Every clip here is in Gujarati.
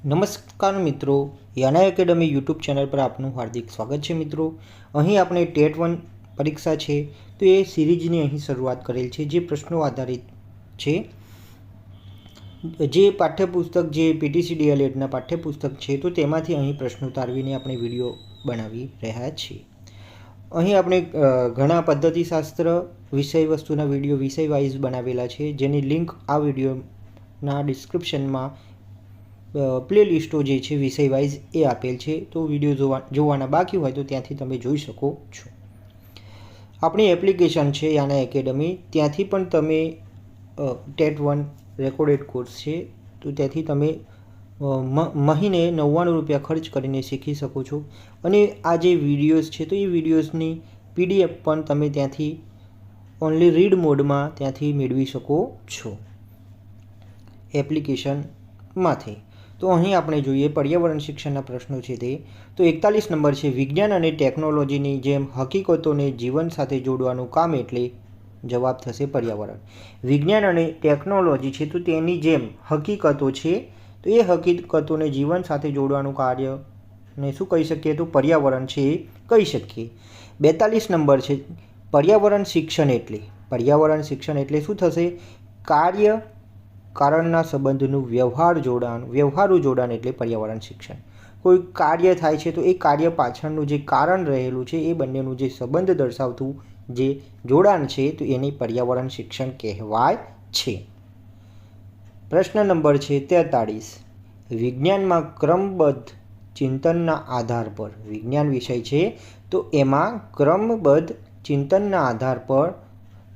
નમસ્કાર મિત્રો, યાના એકેડમી યુટ્યુબ ચેનલ પર આપનું હાર્દિક સ્વાગત છે મિત્રો. અહીં આપણે ટેટ વન પરીક્ષા છે, તો એ સિરીઝની અહીં શરૂઆત કરેલ છે, જે પ્રશ્નો આધારિત છે. જે પાઠ્યપુસ્તક, જે પીટીસી ડીએલએડના પાઠ્યપુસ્તક છે, તો તેમાંથી અહીં પ્રશ્નો તારવીને આપણે વીડિયો બનાવી રહ્યા છીએ. અહીં આપણે ઘણા પદ્ધતિશાસ્ત્ર વિષય વસ્તુના વીડિયો વિષય વાઇઝ બનાવેલા છે, જેની લિંક આ વિડીયોના ડિસ્ક્રિપ્શનમાં પ્લે લિસ્ટો જે છે વિષય વાઇઝ એ આપેલ છે. તો વીડિયો જોવા, જોવાના બાકી હોય તો ત્યાંથી તમે જોઈ શકો છો. આપણી એપ્લિકેશન છે યાના એકેડમી ત્યાંથી પણ તમે ટેટ વન રેકોર્ડેડ કોર્સ છે. તો ત્યાંથી તમે મહિને નવ્વાણું રૂપિયા ખર્ચ કરીને શીખી શકો છો. અને આ જે વિડીયોઝ છે, તો એ વિડીયોઝની પીડીએફ પણ તમે ત્યાંથી ઓનલી રીડ મોડમાં ત્યાંથી મેળવી શકો છો. એપ્લિકેશનમાંથી તો અહીં આપણે જોઈએ પર્યાવરણ શિક્ષણના પ્રશ્નો છે તે. તો એકતાલીસ નંબર છે, વિજ્ઞાન અને ટેકનોલોજીની જેમ હકીકતોને જીવન સાથે જોડવાનું કામ એટલે જવાબ થશે પર્યાવરણ. વિજ્ઞાન અને ટેકનોલોજી છે તો તેની જેમ હકીકતો છે, તો એ હકીકતોને જીવન સાથે જોડવાનું કાર્ય ને શું કહી શકીએ? તો પર્યાવરણ છે એ કહી શકીએ. બેતાલીસ નંબર છે, પર્યાવરણ શિક્ષણ એટલે. પર્યાવરણ શિક્ષણ એટલે શું થશે? કાર્ય કારણના સંબંધનું વ્યવહાર જોડાણ, વ્યવહારુ જોડાણ એટલે પર્યાવરણ શિક્ષણ. કોઈ કાર્ય થાય છે તો એ કાર્ય પાછળનું જે કારણ રહેલું છે, એ બંનેનું જે સંબંધ દર્શાવતું જે જોડાણ છે, તો એને પર્યાવરણ શિક્ષણ કહેવાય છે. પ્રશ્ન નંબર છે તેતાળીસ. વિજ્ઞાનમાં ક્રમબદ્ધ ચિંતનના આધાર પર, વિજ્ઞાન વિષય છે, તો એમાં ક્રમબદ્ધ ચિંતનના આધાર પર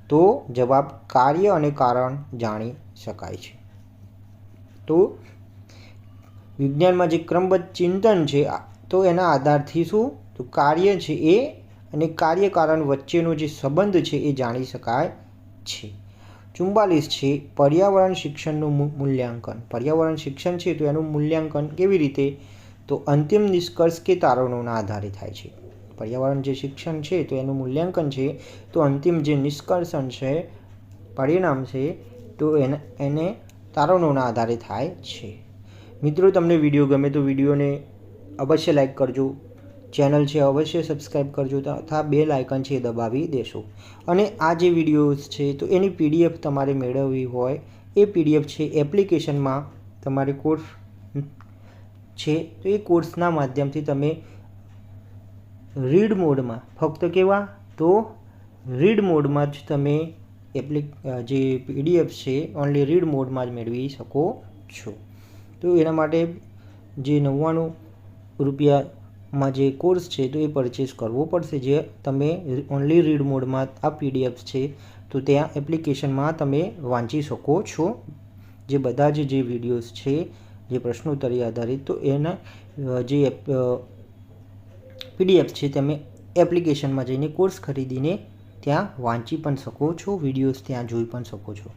તો જવાબ કાર્ય અને કારણ જાણી શકાય છે. તો વિજ્ઞાનમાં જે ક્રમબદ્ધ ચિંતન છે તો એના આધારથી શું? તો કાર્ય છે એ અને કાર્યકારણ વચ્ચેનો જે સંબંધ છે એ જાણી શકાય છે. ચુમ્બાલીસ છે, પર્યાવરણ શિક્ષણનું મૂલ્યાંકન. પર્યાવરણ શિક્ષણ છે તો એનું મૂલ્યાંકન કેવી રીતે? તો અંતિમ નિષ્કર્ષ કે તારણોના આધારે થાય છે. પર્યાવરણ જે શિક્ષણ છે તો એનું મૂલ્યાંકન છે, તો અંતિમ જે નિષ્કર્ષણ છે, પરિણામ છે તો એને એને તારણોના આધારે થાય છે. મિત્રો, તમને વીડિયો ગમે તો વિડીયોને અવશ્ય લાઈક કરજો. ચેનલ છે, અવશ્ય સબસ્ક્રાઈબ કરજો તથા બે લાયકન છે એ દબાવી દેશો. અને આ જે વિડીયોઝ છે, તો એની પીડીએફ તમારે મેળવવી હોય, એ પીડીએફ છે, એપ્લિકેશનમાં તમારે કોર્સ છે, તો એ કોર્સના માધ્યમથી તમે રીડ મોડમાં, ફક્ત કેવા? તો રીડ મોડમાં જ તમે એપ્લિક જે પીડીએફ છે ઓનલી રીડ મોડમાં જ મેળવી શકો છો. તો એના માટે જે નવ્વાણું રૂપિયામાં જે કોર્સ છે, તો એ પરચેસ કરવો પડશે. જે તમે ઓનલી રીડ મોડમાં આ પીડીએફ છે, તો ત્યાં એપ્લિકેશનમાં તમે વાંચી શકો છો. જે બધા જ જે વિડીયોઝ છે, જે પ્રશ્નોત્તરી આધારિત, તો એના જે પીડીએફ છે તમે એપ્લિકેશનમાં જઈને કોર્સ ખરીદીને ત્યાં વાંચી પણ શકો છો વિડીયોઝ ત્યાં જોઈ પણ શકો છો.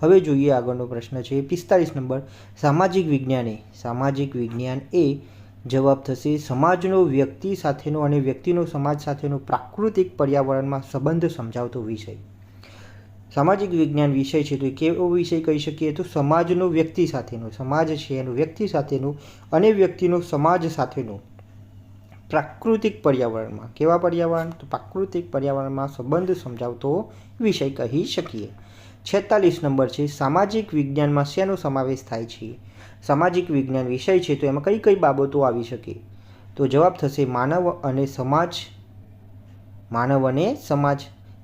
હવે જોઈએ આગળનો પ્રશ્ન છે પિસ્તાલીસ નંબર. સામાજિક વિજ્ઞાને, સામાજિક વિજ્ઞાન એ જવાબ થશે, સમાજનો વ્યક્તિ સાથેનો અને વ્યક્તિનો સમાજ સાથેનો પ્રાકૃતિક પર્યાવરણમાં સંબંધ સમજાવતો વિષય. સામાજિક વિજ્ઞાન વિષય છે, તો એ કેવો વિષય કહી શકીએ? તો સમાજનો વ્યક્તિ સાથેનો, સમાજ છે એનો વ્યક્તિ સાથેનું અને વ્યક્તિનો સમાજ સાથેનું. પ્રાકૃતિક પર્યાવરણમાં. કેવા પર્યાવરણ? તો પ્રાકૃતિક પર્યાવરણમાં સંબંધ સમજાવતો વિષય કહી શકીએ. છેતાલીસ નંબર છે, સામાજિક વિજ્ઞાનમાં શેનો સમાવેશ થાય છે? સામાજિક વિજ્ઞાન વિષય છે, તો એમાં કઈ કઈ બાબતો આવી શકે? તો જવાબ થશે, માનવ અને સમાજ, માનવ અને સમાજ.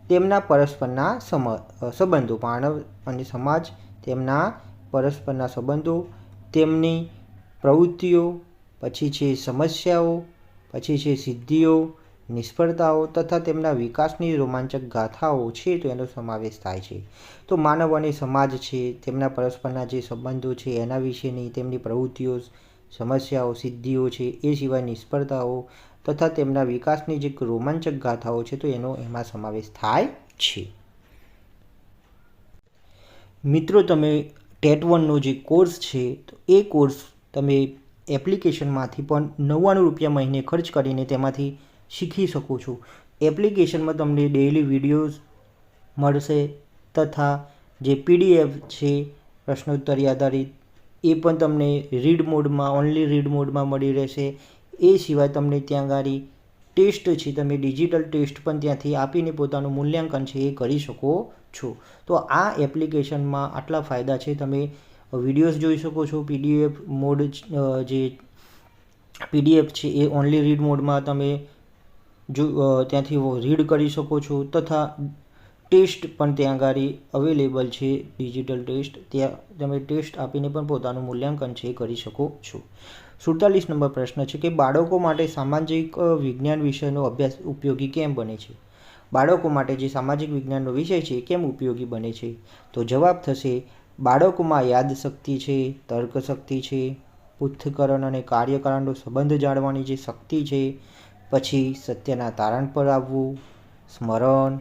તેમના પરસ્પરના સમ સંબંધો. માનવ અને સમાજ તેમના પરસ્પરના સંબંધો, તેમની પ્રવૃત્તિઓ, પછી છે સમસ્યાઓ પછી છે સિદ્ધિઓ, નિષ્ફળતાઓ તથા તેમના વિકાસની રોમાંચક ગાથાઓ છે, તો એનો સમાવેશ થાય છે. તો માનવ અને સમાજ છે, તેમના પરસ્પરના જે સંબંધો છે, એના વિશેની તેમની પ્રવૃત્તિઓ, સમસ્યાઓ, સિદ્ધિઓ છે, એ સિવાય નિષ્ફળતાઓ તથા તેમના વિકાસની જે રોમાંચક ગાથાઓ છે, તો એનો એમાં સમાવેશ થાય છે. મિત્રો, તમે ટેટ વનનો જે કોર્સ છે, તો એ કોર્સ તમે એપ્લિકેશનમાંથી પણ નવ્વાણું રૂપિયા મહિને ખર્ચ કરીને તેમાંથી શીખી શકો છો. એપ્લિકેશનમાં તમને ડેઈલી વિડીયોઝ મળશે તથા જે પીડીએફ છે, પ્રશ્નોત્તરી આધારિત, એ પણ તમને રીડ મોડમાં ઓનલી રીડ મોડમાં મળી રહેશે. એ સિવાય તમને ત્યાં ગાડી ટેસ્ટ છે, તમે ડિજિટલ ટેસ્ટ પણ ત્યાંથી આપીને પોતાનું મૂલ્યાંકન છે એ કરી શકો છો. તો આ એપ્લિકેશનમાં આટલા ફાયદા છે, તમે વિડીયોઝ જોઈ શકો છો. પીડીએફ મોડ જે પીડીએફ છે એ ઓનલી રીડ મોડમાં તમે જો ત્યાંથી રીડ કરી શકો છો. તથા ટેસ્ટ પણ ત્યાં આગળ અવેલેબલ છે. Digital test. ત્યાં તમે ટેસ્ટ આપીને પણ પોતાનું મૂલ્યાંકન છે કરી શકો છો. સુડતાલીસ નંબર પ્રશ્ન છે કે બાળકો માટે સામાજિક વિજ્ઞાન વિષયનો અભ્યાસ ઉપયોગી કેમ બને છે? બાળકો માટે જે સામાજિક વિજ્ઞાનનો વિષય છે કેમ ઉપયોગી બને છે? તો જવાબ થશે બાળકોમાં યાદશક્તિ છે, તર્કશક્તિ છે પૃથ્થકરણ અને કાર્યકારણનો સંબંધ જાણવાની જે શક્તિ છે, પછી સત્યના તારણ પર આવવું, સ્મરણ,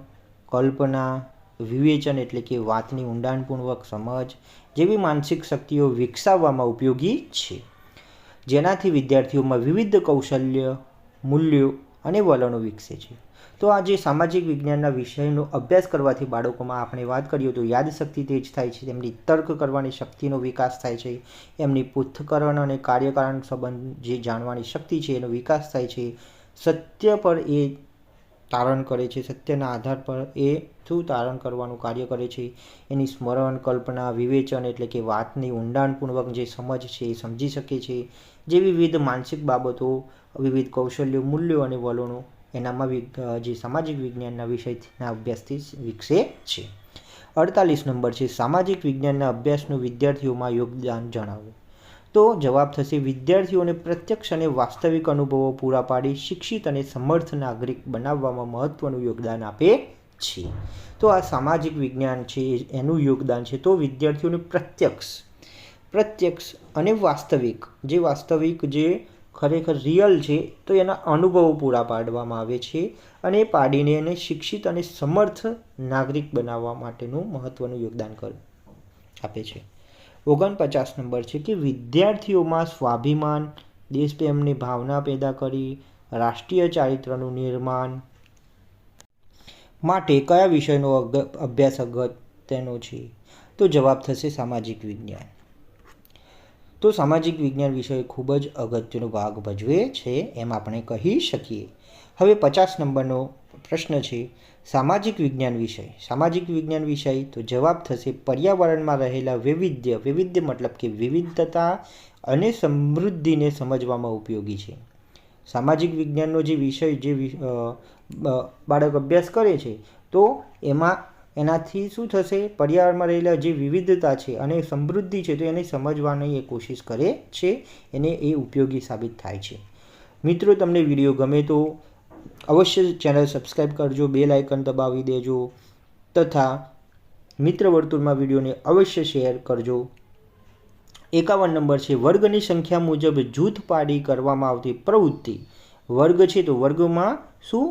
કલ્પના, વિવેચન એટલે કે વાતની ઊંડાણપૂર્વક સમજ જેવી માનસિક શક્તિઓ વિકસાવવામાં ઉપયોગી છે. જેનાથી વિદ્યાર્થીઓમાં વિવિધ કૌશલ્ય, મૂલ્યો અને વલણો વિકસે છે. તો આજે સામાજિક વિજ્ઞાનના વિષયનો અભ્યાસ કરવાથી બાળકોમાં આપણે વાત કરીએ તો યાદશક્તિ તેજ થાય છે, તેમની તર્ક કરવાની શક્તિનો વિકાસ થાય છે, એમની પૃથ્થકરણ અને કાર્યકારણ સંબંધ જે જાણવાની શક્તિ છે એનો વિકાસ થાય છે. સત્ય પર એ તારણ કરે છે, સત્યના આધાર પર એ શું તારણ કરવાનું કાર્ય કરે છે? એની સ્મરણ, કલ્પના, વિવેચન એટલે કે વાતની ઊંડાણપૂર્વક જે સમજ છે એ સમજી શકે છે. જે વિવિધ માનસિક બાબતો, વિવિધ કૌશલ્યો, મૂલ્યો અને વલણો એનામાં જે સામાજિક વિજ્ઞાનના વિષયના અભ્યાસથી વિકસે છે. અડતાલીસ નંબર છે, સામાજિક વિજ્ઞાનના અભ્યાસનું વિદ્યાર્થીઓમાં યોગદાન જણાવો. તો જવાબ થશે, વિદ્યાર્થીઓને પ્રત્યક્ષ અને વાસ્તવિક અનુભવો પૂરા પાડી શિક્ષિત અને સમર્થ નાગરિક બનાવવામાં મહત્વનું યોગદાન આપે છે. તો આ સામાજિક વિજ્ઞાન છે એનું યોગદાન છે. તો વિદ્યાર્થીઓને પ્રત્યક્ષ પ્રત્યક્ષ અને વાસ્તવિક, જે વાસ્તવિક જે ખરેખર રિયલ છે, તો એના અનુભવો પૂરા પાડવામાં આવે છે અને પાડીને એને શિક્ષિત અને સમર્થ નાગરિક બનાવવા માટેનું મહત્ત્વનું યોગદાન કર, આપે છે. ઓગણપચાસ નંબર છે કે વિદ્યાર્થીઓમાં સ્વાભિમાન, દેશપ્રેમની ભાવના પેદા કરી, રાષ્ટ્રીય ચારિત્રનું નિર્માણ માટે કયા વિષયનો અભ્યાસ અગત્યનો છે? તો જવાબ થશે સામાજિક વિજ્ઞાન. તો સામાજિક વિજ્ઞાન વિષય ખૂબ જ અગત્યનો ભાગ ભજવે છે એમ આપણે કહી શકીએ. હવે પચાસ નંબરનો પ્રશ્ન છે સામાજિક વિજ્ઞાન વિષય. સામાજિક વિજ્ઞાન વિષય તો જવાબ થશે પર્યાવરણમાં રહેલા વૈવિધ્ય. વૈવિધ્ય મતલબ કે વિવિધતા અને સમૃદ્ધિને સમજવામાં ઉપયોગી છે. સામાજિક વિજ્ઞાનનો જે વિષય, જે બાળક અભ્યાસ કરે છે, તો એમાં એનાથી શું થશે? પર્યાવરણમાં રહેલા જે વિવિધતા છે અને સમૃદ્ધિ છે તો એને સમજવાની એ કોશિશ કરે છે. એને એ ઉપયોગી સાબિત થાય છે. મિત્રો, તમને વીડિયો ગમે તો અવશ્ય ચેનલ સબસ્ક્રાઈબ કરજો બે લાઇકન દબાવી દેજો, તથા મિત્ર વર્તુળમાં વિડીયોને અવશ્ય શેર કરજો. એકાવન નંબર છે, વર્ગની સંખ્યા મુજબ જૂથ પાડી કરવામાં આવતી પ્રવૃત્તિ. વર્ગ છે તો વર્ગમાં શું?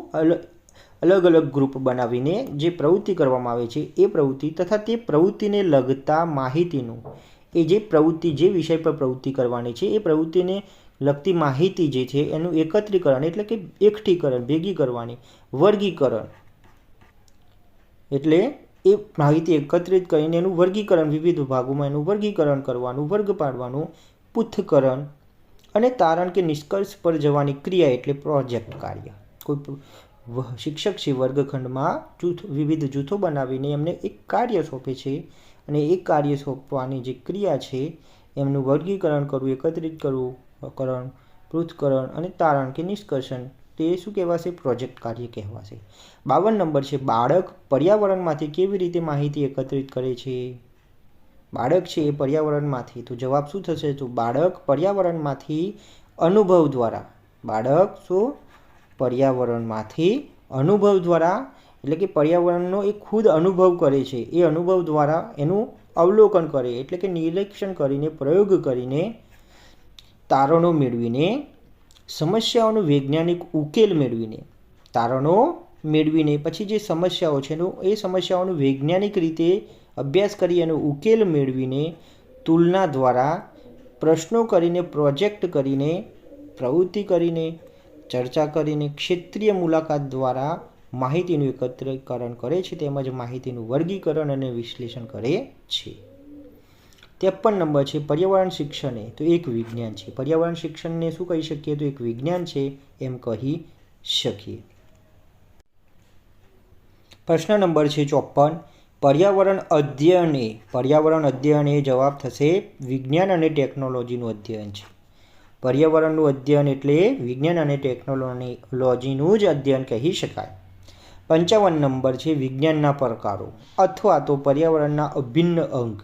અલગ અલગ ગ્રુપ બનાવીને જે પ્રવૃત્તિ કરવામાં આવે છે, એ પ્રવૃત્તિ તથા તે પ્રવૃત્તિને લગતા માહિતીનું. એ જે પ્રવૃત્તિ, જે વિષય પર પ્રવૃત્તિ કરવાની છે, એ પ્રવૃત્તિને લગતી માહિતી જે છે એનું એકત્રીકરણ એટલે કે એકઠીકરણ ભેગી કરવાની વર્ગીકરણ. એટલે એ માહિતી એકત્રિત કરીને એનું વર્ગીકરણ, વિવિધ ભાગોમાં એનું વર્ગીકરણ કરવાનું, વર્ગ પાડવાનું પૃથ્થકરણ અને તારણ કે નિષ્કર્ષ પર જવાની ક્રિયા એટલે પ્રોજેક્ટ કાર્ય. કોઈ શિક્ષક છે વર્ગખંડમાં જૂથ, વિવિધ જૂથો બનાવીને એમને એક કાર્ય સોંપે છે અને એ કાર્ય સોંપવાની જે ક્રિયા છે, એમનું વર્ગીકરણ કરવું, એકત્રિત કરવું કરણ પૃથકરણ અને તારણ કે નિષ્કર્ષણ. તે શું કહેવાશે? પ્રોજેક્ટ કાર્ય કહેવાશે. બાવન નંબર છે, બાળક પર્યાવરણમાંથી કેવી રીતે માહિતી એકત્રિત કરે છે? બાળક છે એ પર્યાવરણમાંથી. તો જવાબ શું થશે? તો બાળક પર્યાવરણમાંથી અનુભવ દ્વારા. બાળક શું? પર્યાવરણમાંથી અનુભવ દ્વારા. એટલે કે પર્યાવરણનો એ ખુદ અનુભવ કરે છે. એ અનુભવ દ્વારા એનું અવલોકન કરે. એટલે કે નિરીક્ષણ કરીને, પ્રયોગ કરીને તારણો મેળવીને, સમસ્યાઓનો વૈજ્ઞાનિક ઉકેલ મેળવીને, તારણો મેળવીને પછી જે સમસ્યાઓ છે એનો, એ સમસ્યાઓનો વૈજ્ઞાનિક રીતે અભ્યાસ કરી એનો ઉકેલ મેળવીને તુલના દ્વારા પ્રશ્નો કરીને, પ્રોજેક્ટ કરીને, પ્રવૃત્તિ કરીને, ચર્ચા કરીને ક્ષેત્રીય મુલાકાત દ્વારા માહિતીનું એકત્રીકરણ કરે છે, તેમજ માહિતીનું વર્ગીકરણ અને વિશ્લેષણ કરે છે. ત્રેપન નંબર છે, પર્યાવરણ શિક્ષણ એ તો એક વિજ્ઞાન છે. પર્યાવરણ શિક્ષણને શું કહી શકીએ? તો એક વિજ્ઞાન છે, એમ કહી શકીએ. પ્રશ્ન નંબર છે ચોપન પર્યાવરણ અધ્યયન પર્યાવરણ અધ્યયન એ જવાબ થશે વિજ્ઞાન અને ટેકનોલોજીનું અધ્યયન છે. પર્યાવરણનું અધ્યયન એટલે વિજ્ઞાન અને ટેકનોલોજીનું જ અધ્યયન કહી શકાય. પંચાવન નંબર છે, વિજ્ઞાનના પ્રકારો અથવા તો પર્યાવરણના અભિન્ન અંગ.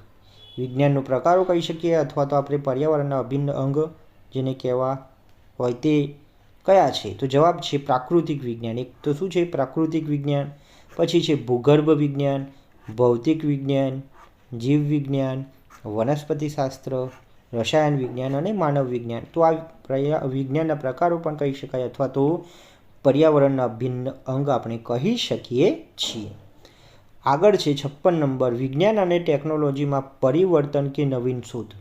વિજ્ઞાનનો પ્રકારો કહી શકીએ અથવા તો આપણે પર્યાવરણના અભિન્ન અંગ જેને કહેવા હોય તે કયા છે? તો જવાબ છે પ્રાકૃતિક વિજ્ઞાન. એક તો શું છે? પ્રાકૃતિક વિજ્ઞાન. પછી છે ભૂગર્ભ વિજ્ઞાન, ભૌતિક વિજ્ઞાન, જીવ વિજ્ઞાન વનસ્પતિશાસ્ત્ર રસાયણ વિજ્ઞાન અને માનવ વિજ્ઞાન. તો આ વિજ્ઞાનના પ્રકારો પણ કહી શકાય અથવા તો પર્યાવરણના અભિન્ન અંગ આપણે કહી શકીએ છીએ. આગળ છે છપ્પન નંબર, વિજ્ઞાન અને ટેકનોલોજીમાં પરિવર્તન કે નવીન શોધ?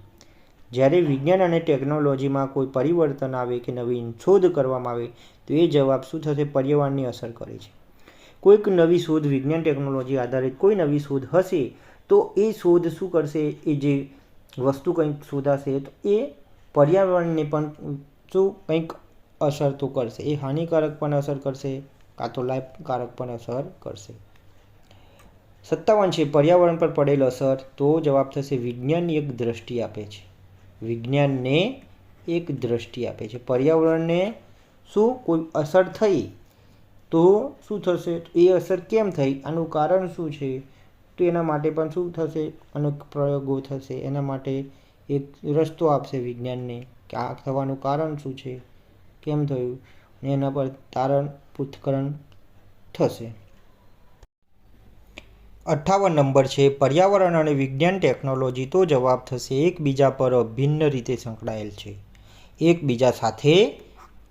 જ્યારે વિજ્ઞાન અને ટેકનોલોજીમાં કોઈ પરિવર્તન આવે કે નવીન શોધ કરવામાં આવે, તો એ જવાબ શું થશે? પર્યાવરણની અસર કરે છે. કોઈક નવી શોધ વિજ્ઞાન ટેકનોલોજી આધારિત કોઈ નવી શોધ હશે, તો એ શોધ શું કરશે? એ જે વસ્તુ કંઈક શોધાશે, તો એ પર્યાવરણને પણ શું કંઈક અસર તો કરશે. એ હાનિકારક પણ અસર કરશે, કાં તો લાભકારક પણ અસર કરશે. સત્તાવન છે, પર્યાવરણ પર પડેલ અસર, તો જવાબ થશે વિજ્ઞાનની એક દ્રષ્ટિ આપે છે. વિજ્ઞાનને એક દ્રષ્ટિ આપે છે. પર્યાવરણને શું કોઈ અસર થઈ, તો શું થશે? એ અસર કેમ થઈ? આનું કારણ શું છે? તો એના માટે પણ શું થશે? અનેક પ્રયોગો થશે. એના માટે એક રસ્તો આપશે વિજ્ઞાનને કે આ થવાનું કારણ શું છે? કેમ થયું? અને એના પર તારણ પૃથ્થકરણ થશે. અઠ્ઠાવન નંબર છે. પર્યાવરણ અને વિજ્ઞાન ટેકનોલોજી તો જવાબ થશે એકબીજા પર અભિન્ન રીતે સંકળાયેલ છે. એકબીજા સાથે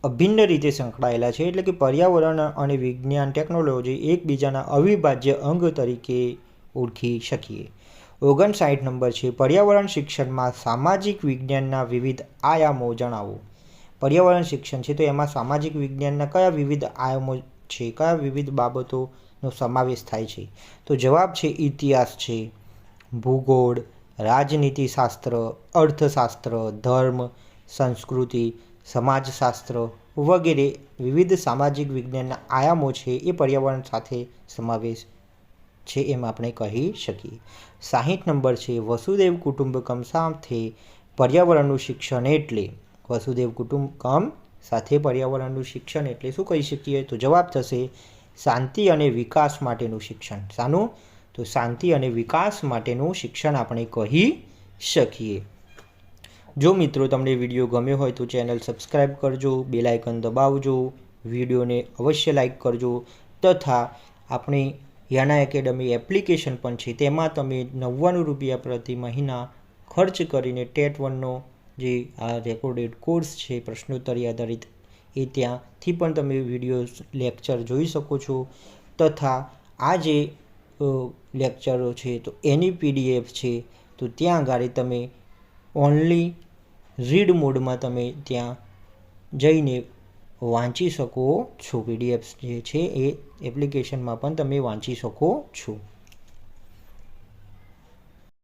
અભિન્ન રીતે સંકળાયેલા છે એટલે કે પર્યાવરણ અને વિજ્ઞાન ટેકનોલોજી એકબીજાના અવિભાજ્ય અંગ તરીકે ઓળખી શકીએ. ઓગણસાઠ નંબર છે. પર્યાવરણ શિક્ષણમાં સામાજિક વિજ્ઞાનના વિવિધ આયામો જણાવો. પર્યાવરણ શિક્ષણ છે તો એમાં સામાજિક વિજ્ઞાનના કયા વિવિધ આયામો છે? કયા વિવિધ બાબતોનો સમાવેશ થાય છે. તો જવાબ છે ઇતિહાસ છે. ભૂગોળ રાજનીતિશાસ્ત્ર અર્થશાસ્ત્ર, ધર્મ, સંસ્કૃતિ, સમાજશાસ્ત્ર વગેરે વિવિધ સામાજિક વિજ્ઞાનના આયામો છે એ પર્યાવરણ સાથે સમાવેશ છે એમ આપણે કહી શકીએ. સાહીઠ નંબર છે, વસુદેવ કુટુંબકમ સાથે પર્યાવરણનું શિક્ષણ એટલે. વસુદેવ કુટુંબકમ સાથે પર્યાવરણનું શિક્ષણ એટલે શું કહી શકીએ? તો જવાબ થશે શાંતિ અને વિકાસ માટેનું શિક્ષણ. શાનું તો શાંતિ અને વિકાસ માટેનું શિક્ષણ આપણે કહી શકીએ. જો મિત્રો તમને વીડિયો ગમ્યો હોય તો ચેનલ સબસ્ક્રાઈબ કરજો બેલાઇકન દબાવજો, વિડીયોને અવશ્ય લાઇક કરજો તથા આપણી યાના એકેડમી એપ્લિકેશન પણ છે તેમાં તમે નવ્વાણું રૂપિયા પ્રતિ મહિના ખર્ચ કરીને ટેટ વનનો જે આ રેકોર્ડેડ કોર્સ છે પ્રશ્નોત્તરી આધારિત એ ત્યાંથી પણ તમે વીડિયો લેક્ચર જોઈ શકો છો. તથા આ જે લેક્ચરો છે, તો એની પીડીએફ છે, તો ત્યાં આગળ તમે ઓનલી રીડ મોડમાં તમે ત્યાં જઈને વાંચી શકો છો. પીડીએફ જે છે, એ એપ્લિકેશનમાં પણ તમે વાંચી શકો છો.